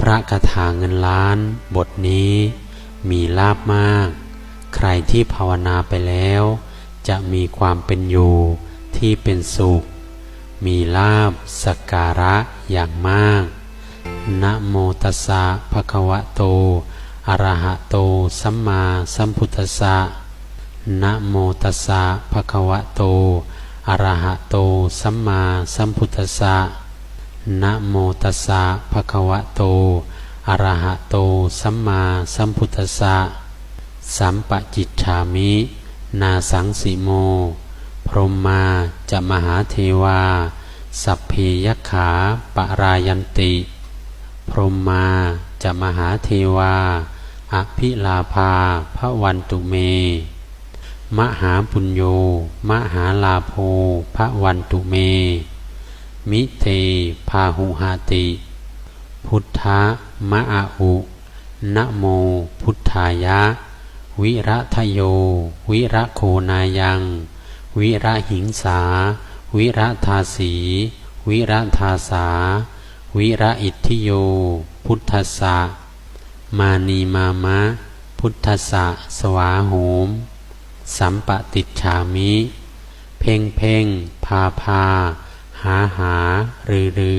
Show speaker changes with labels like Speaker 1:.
Speaker 1: พระคาถาเงินล้าน บทนี้มีลาบมาก ใครที่ภาวนาไปแล้ว จะมีความเป็นอยู่ที่เป็นสุข มีลาบสักการะอย่างมาก นะโมตัสสะภะคะวะโต อะระหะโต สัมมาสัมพุทธัสสะนะโมตัสสะภะคะวะโต อะระหะโต สัมมาสัมพุทธัสสะ นะโมตัสสะภะคะวะโต อะระหะโต สัมมาสัมพุทธัสสะ สัมปะจิตฉามิ นาสังสิโม พรหมมาจะมหาเทวา สัพเพยัคขาปะรายันติ พรหมมาจะมหาเทวา อภิลาภาพระวันตุเม มหาปุญโญมหาลาโภพระวันตุเม มิเทพาหุหาติ พุทธะมะอาอุนะโมพุทธายะ วิระทโย วิระโคนายัง วิระหิงสา วิระทาสี วิระทาสา วิระอิทธิโย พุทธสะมานีมามะ พุทธสะสวาโหม สัมปติฉามิ เพ่งเพ่งพาพา หาหารีรี